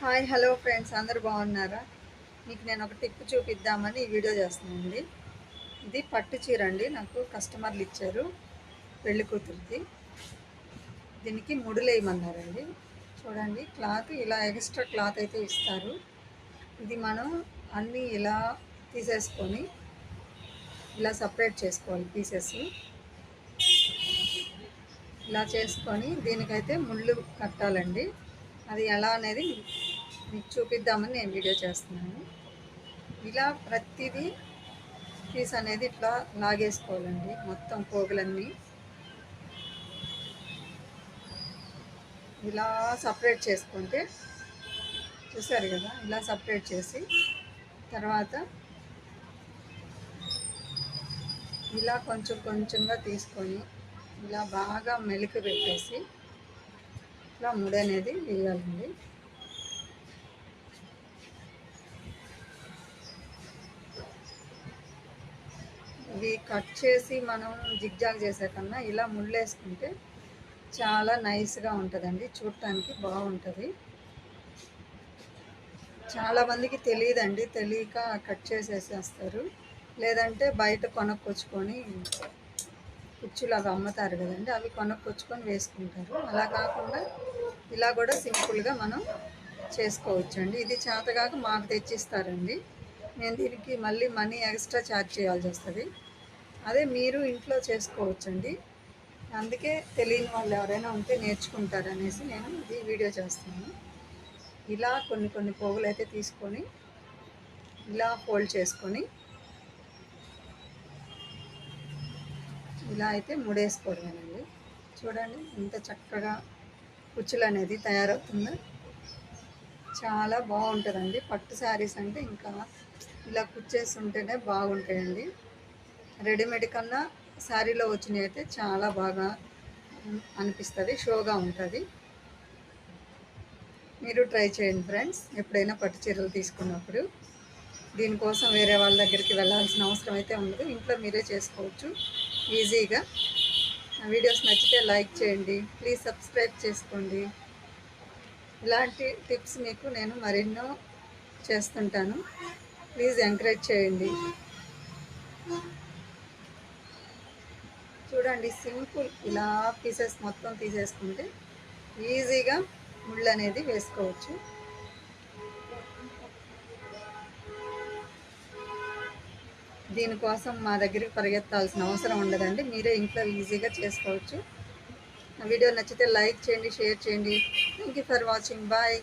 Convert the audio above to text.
Hi hello friends అందరు బాగున్నారా? మీకు నేను ఒక టిప్ చూపిద్దామని ఈ వీడియో చేస్తున్నానండి. ఇది పట్టు చీర అండి నాకు కస్టమర్లు ఇచ్చారు పెళ్ళి కూతురిది. దీనికి ముడులేయమన్నారండి చూడండి క్లాత్ ఇలా ఎక్స్ట్రా క్లాత్ అయితే ఇస్తారు. ఇది మనం అన్నీ ఇలా తీసేసుకొని ఇలా సపరేట్ చేసుకోవాలి పీసెస్. ఇలా చేసుకొని దీనికైతే ముళ్ళు కట్టాలండి. అది ఎలా అనేది మీకు చూపిద్దామని నేను వీడియో చేస్తున్నాను. ఇలా ప్రతిదీ పీస్ అనేది ఇట్లా లాగేసుకోవాలండి మొత్తం పోగులన్నీ. ఇలా సపరేట్ చేసుకుంటే చూసారు కదా ఇలా సపరేట్ చేసి తర్వాత ఇలా కొంచెం కొంచెంగా తీసుకొని ఇలా బాగా మెలికి పెట్టేసి ఇట్లా ముడి అనేది వేయాలండి. ఇవి కట్ చేసి మనం జిగ్జాగ్ చేసే కన్నా ఇలా ముళ్ళేసుకుంటే చాలా నైస్గా ఉంటుందండి. చూడటానికి బాగుంటుంది. చాలామందికి తెలియదండి. తెలియక కట్ చేసేసేస్తారు. లేదంటే బయట కొనుక్కొచ్చుకొని కుచ్చులు అవి అమ్ముతారు కదండి. అవి కొనుక్కొచ్చుకొని వేసుకుంటారు. అలా కాకుండా ఇలా కూడా సింపుల్గా మనం చేసుకోవచ్చండి. ఇది చేతగాక మాకు తెచ్చిస్తారండి. నేను దీనికి మళ్ళీ మనీ ఎక్స్ట్రా ఛార్జ్ చేయాల్సి వస్తుంది. అదే మీరు ఇంట్లో చేసుకోవచ్చండి. అందుకే తెలియని వాళ్ళు ఎవరైనా ఉంటే నేర్చుకుంటారు అనేసి నేను ఇది వీడియో చేస్తున్నాను. ఇలా కొన్ని కొన్ని పోగులు అయితే తీసుకొని ఇలా ఫోల్డ్ చేసుకొని ఇలా అయితే ముడేసుకోవడమేనండి. చూడండి ఎంత చక్కగా కుచ్చులు అనేది తయారవుతుందో. చాలా బాగుంటుందండి. పట్టు శారీస్ అంటే ఇంకా ఇలా కుచ్చేసి ఉంటేనే బాగుంటాయండి. రెడీమేడ్ కన్నా శారీలో వచ్చినవి అయితే చాలా బాగా అనిపిస్తుంది షోగా ఉంటుంది. మీరు ట్రై చేయండి ఫ్రెండ్స్ ఎప్పుడైనా పట్టు చీరలు తీసుకున్నప్పుడు. దీనికోసం వేరే వాళ్ళ దగ్గరికి వెళ్ళాల్సిన అవసరం అయితే ఉండదు ఇంట్లో మీరే చేసుకోవచ్చు ఈజీగా. వీడియోస్ నచ్చితే లైక్ చేయండి ప్లీజ్ సబ్స్క్రైబ్ చేసుకోండి. ఇలాంటి టిప్స్ మీకు నేను మరెన్నో చేస్తుంటాను ప్లీజ్ ఎంకరేజ్ చేయండి. చూడండి సింపుల్ ఇలా పీసెస్ మొత్తం తీసేసుకుంటే ఈజీగా ముళ్ళు అనేది వేసుకోవచ్చు. దీనికోసం మా దగ్గరికి పరిగెత్తాల్సిన అవసరం ఉండదండి మీరే ఇంట్లో ఈజీగా చేసుకోవచ్చు. వీడియో నచ్చితే లైక్ చేయండి షేర్ చేయండి. Thank you for watching bye